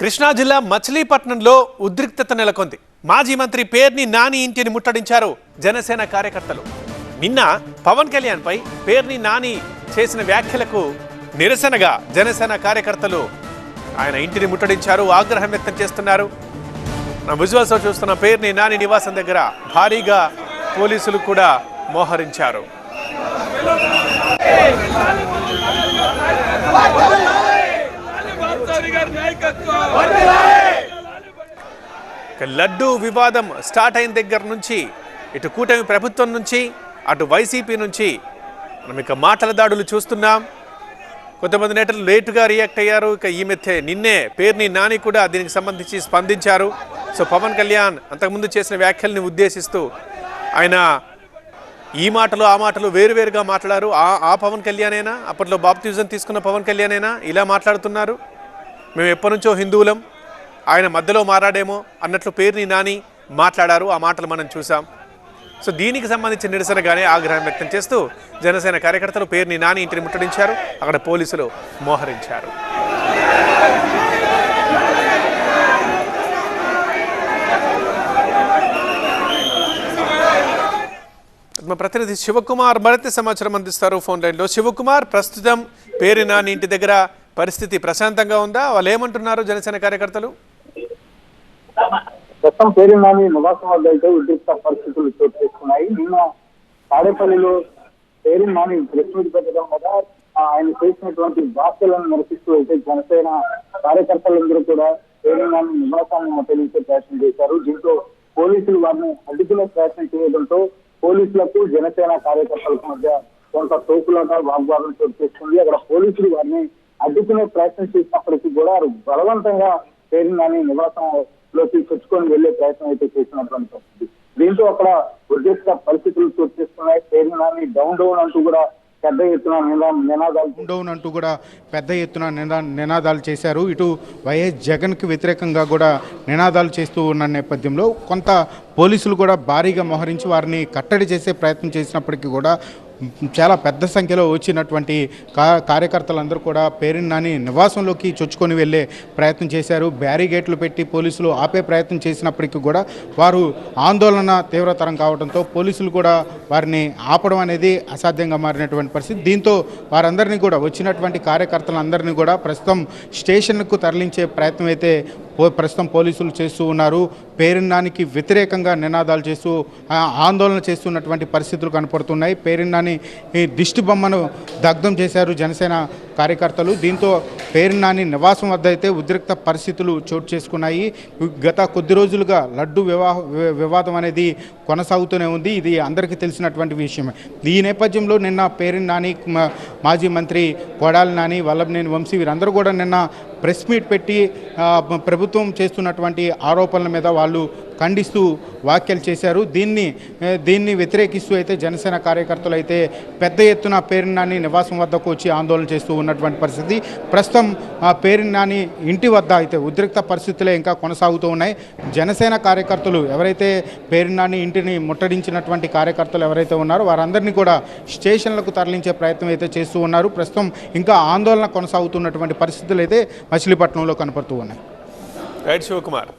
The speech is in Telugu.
కృష్ణా జిల్లా మచిలీపట్నంలో ఉద్రిక్తత నెలకొంది. మాజీ మంత్రి పేర్ని నాని ఇంటిని ముట్టడించారు జనసేన కార్యకర్తలు. నిన్న పవన్ కళ్యాణ్పై పేర్ని నాని చేసిన వ్యాఖ్యలకు నిరసనగా జనసేన కార్యకర్తలు ఆయన ఇంటిని ముట్టడించారు ఆగ్రహం వ్యక్తం చేస్తున్నారు. నా విజువల్స్ చూస్తున్న పేర్ని నాని నివాసం దగ్గర భారీగా పోలీసులు కూడా మోహరించారు. లడ్డూ వివాదం స్టార్ట్ అయిన దగ్గర నుంచి ఇటు కూటమి ప్రభుత్వం నుంచి అటు వైసీపీ నుంచి మనం ఇక మాటల దాడులు చూస్తున్నాం. కొంతమంది నేతలు లేటుగా రియాక్ట్ అయ్యారు. ఇక ఈ మధ్య నిన్నే పేరుని నాని కూడా దీనికి సంబంధించి స్పందించారు. సో పవన్ కళ్యాణ్ అంతకుముందు చేసిన వ్యాఖ్యల్ని ఉద్దేశిస్తూ ఆయన ఈ మాటలు ఆ మాటలు వేరువేరుగా మాట్లాడారు. ఆ ఆ పవన్ కళ్యాణేనా? అప్పట్లో బాప్తిజం తీసుకున్న పవన్ కళ్యాణేనా? ఇలా మాట్లాడుతున్నారు. మేము ఎప్పటి నుంచో హిందువులం. ఆయన మధ్యలో మారాడేమో అన్నట్లు పేరుని నాని మాట్లాడారు. ఆ మాటలు మనం చూసాం సో దీనికి సంబంధించిన నిరసనగానే ఆగ్రహం వ్యక్తం చేస్తూ జనసేన కార్యకర్తలు పేరుని నాని ఇంటిని ముట్టడించారు. అక్కడ పోలీసులు మోహరించారు. మా ప్రతినిధి శివకుమార్ మరింత సమాచారం అందిస్తారు. ఫోన్ లైన్లో శివకుమార్ ప్రస్తుతం పేరు నాని ఇంటి దగ్గర పరిస్థితి ప్రశాంతంగా ఉందా? వాళ్ళు ఏమంటున్నారు జనసేన కార్యకర్తలు? ప్రస్తుతం పేరునామి నివాసం వద్ద అయితే ఉద్రిక్త పరిస్థితులు చోటు చేసుకున్నాయి. నిన్న తాడేపల్లిలో పేరునామి ప్రెస్ మీట్ పెట్టడం వల్ల ఆయన చేసినటువంటి వ్యాఖ్యలను నిరసిస్తూ అయితే జనసేన కార్యకర్తలందరూ కూడా పేరునామి నివాసాన్ని ముట్టడించే ప్రయత్నం చేశారు. దీంతో పోలీసులు వారిని అడ్డుకునే ప్రయత్నం చేయడంతో పోలీసులకు జనసేన కార్యకర్తలకు మధ్య కొంత తోపులాట వాగ్వాదం చోటు చేసుకుంది. అక్కడ పోలీసులు వారిని అడ్డుకునే ప్రయత్నం చేసినప్పటికీ కూడా బలవంతంగా పేరు నాని నివాసంలోకి చొచ్చుకొని వెళ్ళే ప్రయత్నం అయితే చేసినటువంటి పరిస్థితి. దీంతో అక్కడ ఉద్రిక్త పరిస్థితులు చోటు చేసుకున్నాయి. పేరు నాని డౌన్ డౌన్ అంటూ కూడా పెద్ద ఎత్తున నినాదాలు డౌన్ అంటూ కూడా పెద్ద ఎత్తున నినా నినాదాలు చేశారు. ఇటు వైఎస్ జగన్కి వ్యతిరేకంగా కూడా నినాదాలు చేస్తూ ఉన్న నేపథ్యంలో కొంత పోలీసులు కూడా భారీగా మోహరించి వారిని కట్టడి చేసే ప్రయత్నం చేసినప్పటికీ కూడా చాలా పెద్ద సంఖ్యలో వచ్చినటువంటి కా కార్యకర్తలందరూ కూడా పేరుని నాని నివాసంలోకి చొచ్చుకొని వెళ్ళే ప్రయత్నం చేశారు. బ్యారిగేట్లు పెట్టి పోలీసులు ఆపే ప్రయత్నం చేసినప్పటికీ కూడా వారు ఆందోళన తీవ్రతరం కావడంతో పోలీసులు కూడా వారిని ఆపడం అనేది అసాధ్యంగా మారినటువంటి పరిస్థితి. దీంతో వారందరినీ కూడా వచ్చినటువంటి కార్యకర్తలందరినీ కూడా ప్రస్తుతం స్టేషన్కు తరలించే ప్రయత్నం అయితే పో- ప్రస్తుతం పోలీసులు చేస్తూ ఉన్నారు. పేరున్నానికి వ్యతిరేకంగా నినాదాలు చేస్తూ ఆందోళన చేస్తున్నటువంటి పరిస్థితులు కనపడుతున్నాయి. పేరున్నాని ఈ దిష్టి బొమ్మను దగ్ధం చేశారు జనసేన కార్యకర్తలు. దీంతో పేరున్నాని నివాసం వద్ద అయితే ఉద్రిక్త పరిస్థితులు చోటు చేసుకున్నాయి. గత కొద్ది రోజులుగా లడ్డు వివాహ వివాదం అనేది కొనసాగుతూనే ఉంది. ఇది అందరికీ తెలిసినటువంటి విషయమే. ఈ నేపథ్యంలో నిన్న పేరు నాని మాజీ మంత్రి కొడాలి నాని వల్లభనేని వంశీ వీరందరూ కూడా నిన్న ప్రెస్ మీట్ పెట్టి ప్రభుత్వం చేస్తున్నటువంటి ఆరోపణల మీద వాళ్ళు ఖండిస్తూ వ్యాఖ్యలు చేశారు. దీన్ని దీన్ని వ్యతిరేకిస్తూ అయితే జనసేన కార్యకర్తలు అయితే పెద్ద ఎత్తున పేరు నాని నివాసం వద్దకు వచ్చి ఆందోళన చేస్తూ ఉన్నటువంటి పరిస్థితి. ప్రస్తుతం ఆ పేరు నాని ఇంటి వద్ద అయితే ఉద్రిక్త పరిస్థితులే ఇంకా కొనసాగుతూ ఉన్నాయి. జనసేన కార్యకర్తలు ఎవరైతే పేరు నాని ఇంటిని ముట్టడించినటువంటి కార్యకర్తలు ఎవరైతే ఉన్నారో వారందరినీ కూడా స్టేషన్లకు తరలించే ప్రయత్నం అయితే చేస్తూ ఉన్నారు. ప్రస్తుతం ఇంకా ఆందోళన కొనసాగుతున్నటువంటి పరిస్థితులు అయితే మచిలీపట్నంలో కనపడుతూ ఉన్నాయి. రైట్ శివకుమార్.